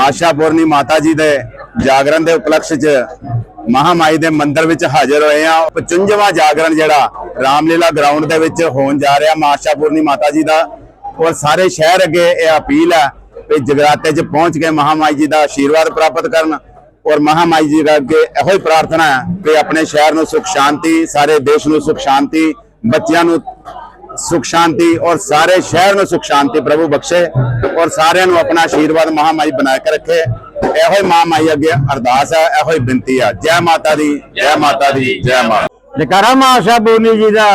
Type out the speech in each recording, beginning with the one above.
ਆਸ਼ਾਪੁਰਨੀ ਮਾਤਾ ਜੀ ਦੇ ਜਾਗਰਣ ਦੇ ਉਪਲਕਸ਼ 'ਚ ਮਹਾਮਾਈ ਦੇ ਮੰਦਿਰ ਵਿੱਚ ਹਾਜ਼ਰ ਹੋਏ ਆ 55ਵਾਂ ਜਾਗਰਣ ਜਿਹੜਾ ਰਾਮਲੀਲਾ ਗਰਾਊਂਡ ਦੇ ਵਿੱਚ ਹੋਣ ਜਾ ਰਿਹਾ ਮਾਂ ਆਸ਼ਾਪੁਰਨੀ ਮਾਤਾ ਜੀ ਦਾ। ਔਰ ਸਾਰੇ ਸ਼ਹਿਰ ਅੱਗੇ ਇਹ ਅਪੀਲ ਹੈ ਕਿ ਜਗਰਾਤੇ 'ਚ ਪਹੁੰਚ ਕੇ ਮਹਾਮਾਈ ਜੀ ਦਾ ਆਸ਼ੀਰਵਾਦ ਪ੍ਰਾਪਤ ਕਰਨ। ਔਰ ਮਹਾਮਾਈ ਜੀ ਦਾ ਅੱਗੇ ਇਹੋ ਹੀ ਪ੍ਰਾਰਥਨਾ ਹੈ ਕਿ ਆਪਣੇ ਸ਼ਹਿਰ ਨੂੰ ਸੁਖ ਸ਼ਾਂਤੀ ਸਾਰੇ ਦੇਸ਼ ਨੂੰ ਸੁਖ ਸ਼ਾਂਤੀ ਬੱਚਿਆਂ ਨੂੰ ਸੁਖ ਸ਼ਾਂਤੀ ਔਰ ਸਾਰੇ ਸ਼ਹਿਰ ਨੂੰ ਸੁਖ ਸ਼ਾਂਤੀ ਪ੍ਰਭੂ ਬਖਸ਼ੇ ਔਰ ਸਾਰਿਆਂ ਨੂੰ ਆਪਣਾ ਆਸ਼ੀਰਵਾਦ ਮਹਾਮਾਈ ਬਣਾ ਕੇ ਰੱਖੇ। ਇਹੋ ਹੀ ਮਹਾਮਾਈ ਅੱਗੇ ਅਰਦਾਸ ਹੈ ਇਹੋ ਹੀ ਬੇਨਤੀ ਹੈ। ਜੈ ਮਾਤਾ ਦੀ ਜੈ ਮਾਤਾ ਦੀ ਜੈ ਮਾਤਾ ਜਕਾਰਾ ਮਾਂ ਆਸ਼ਾ ਪੂਰਨੀ ਜੀ ਦਾ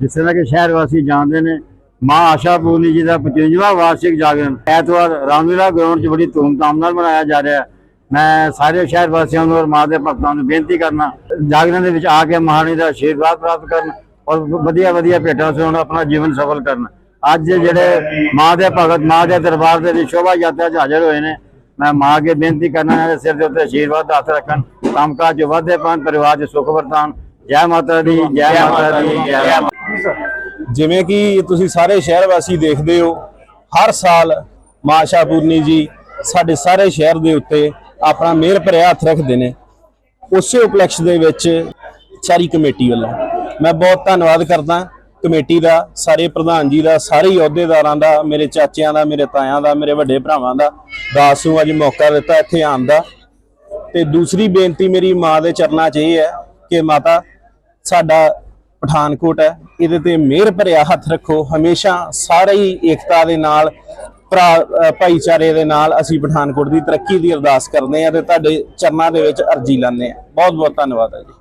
ਜਿਸ ਤਰ੍ਹਾਂ ਕਿ ਸ਼ਹਿਰ ਵਾਸੀ ਜਾਣਦੇ ਨੇ ਮਾਂ ਆਸ਼ਾ ਪੂਰਨੀ ਜੀ ਦਾ 55ਵਾਂ ਵਾਰਸ਼ਿਕ ਜਾਗਰਣ ਐਤਵਾਰ ਰਾਮਲੀਲਾ ਗਰਾਊਂਡ 'ਚ ਬੜੀ ਧੂਮਧਾਮ ਨਾਲ ਮਨਾਇਆ ਜਾ ਰਿਹਾ ਹੈ। ਮੈਂ ਸਾਰੇ ਸ਼ਹਿਰ ਵਾਸੀਆਂ ਨੂੰ ਔਰ ਮਾਂ ਦੇ ਭਗਤਾਂ ਨੂੰ ਬੇਨਤੀ ਕਰਨਾ ਜਾਗਰਣ ਦੇ ਵਿੱਚ ਆ ਕੇ ਮਹਾਰਾਣੀ ਦਾ ਆਸ਼ੀਰਵਾਦ ਪ੍ਰਾਪਤ ਕਰਨ ਔਰ ਵਧੀਆ ਵਧੀਆ ਭੇਟਾਂ ਸੁਣਨ ਆਪਣਾ ਜੀਵਨ ਸਫਲ ਕਰਨ। ਅੱਜ ਜਿਹੜੇ ਮਾਂ ਦੇ ਭਗਤ ਮਾਂ ਦੇ ਦਰਬਾਰ ਦੇ ਵਿੱਚ ਸ਼ੋਭਾ ਯਾਤਰਾ 'ਚ ਹਾਜ਼ਰ ਹੋਏ ਨੇ ਮੈਂ ਮਾਂ ਅੱਗੇ ਬੇਨਤੀ ਕਰਨਾ ਹੈ ਸਿਰ ਦੇ ਉੱਤੇ ਆਸ਼ੀਰਵਾਦ ਦਾ ਹੱਥ ਰੱਖਣ। ਕੰਮਕਾਜ 'ਚ ਵਾਧੇ ਪਾਉਣ ਪਰਿਵਾਰ 'ਚ ਸੁੱਖ ਵਰਤਾਨ ਜੈ ਮਾਤਾ ਦੀ ਜੈ ਮਾਤਾ ਦੀ ਜੈ ਜਿਵੇਂ ਕਿ ਤੁਸੀਂ ਸਾਰੇ ਸ਼ਹਿਰ ਵਾਸੀ ਦੇਖਦੇ ਹੋ ਹਰ ਸਾਲ ਮਾਂ ਆਸ਼ਾਪੂਰਨੀ ਜੀ ਸਾਡੇ ਸਾਰੇ ਸ਼ਹਿਰ ਦੇ ਉੱਤੇ ਆਪਣਾ ਮਿਹਰ ਭਰਿਆ ਹੱਥ ਰੱਖਦੇ ਨੇ, ਉਸੇ ਉਪਲਕਸ਼ ਦੇ ਵਿੱਚ ਸਾਰੀ ਕਮੇਟੀ ਵੱਲੋਂ। ਮੈਂ ਬਹੁਤ ਧੰਨਵਾਦ ਕਰਦਾ ਕਮੇਟੀ ਦਾ, ਸਾਰੇ ਪ੍ਰਧਾਨ ਜੀ ਦਾ, ਸਾਰੇ ਅਹੁਦੇਦਾਰਾਂ ਦਾ, ਮੇਰੇ ਚਾਚਿਆਂ ਦਾ, ਮੇਰੇ ਤਾਇਆਂ ਦਾ, ਮੇਰੇ ਵੱਡੇ ਭਰਾਵਾਂ ਦਾ। ਦਾਸ ਨੂੰ ਅੱਜ ਮੌਕਾ ਦਿੱਤਾ ਇੱਥੇ ਆਉਣ ਦਾ। ਤੇ ਦੂਸਰੀ ਬੇਨਤੀ ਮੇਰੀ ਮਾਂ ਦੇ ਚਰਨਾਂ 'ਚ ਇਹ ਹੈ ਕਿ ਮਾਤਾ, ਸਾਡਾ ਪਠਾਨਕੋਟ ਹੈ, ਇਹਦੇ ਤੇ ਮਿਹਰ ਭਰਿਆ ਹੱਥ ਰੱਖੋ। ਹਮੇਸ਼ਾ ਸਾਰੇ ਹੀ ਏਕਤਾ ਦੇ ਨਾਲ ਭਰਾ ਭਾਈਚਾਰੇ ਦੇ ਨਾਲ ਅਸੀਂ ਪਠਾਨਕੋਟ ਦੀ ਤਰੱਕੀ ਦੀ ਅਰਦਾਸ ਕਰਦੇ ਹਾਂ ਤੇ ਤੁਹਾਡੇ ਚਰਨਾਂ ਦੇ ਵਿੱਚ ਅਰਜੀ ਲਾਉਂਦੇ ਹਾਂ। ਬਹੁਤ ਬਹੁਤ ਧੰਨਵਾਦ ਹੈ ਜੀ।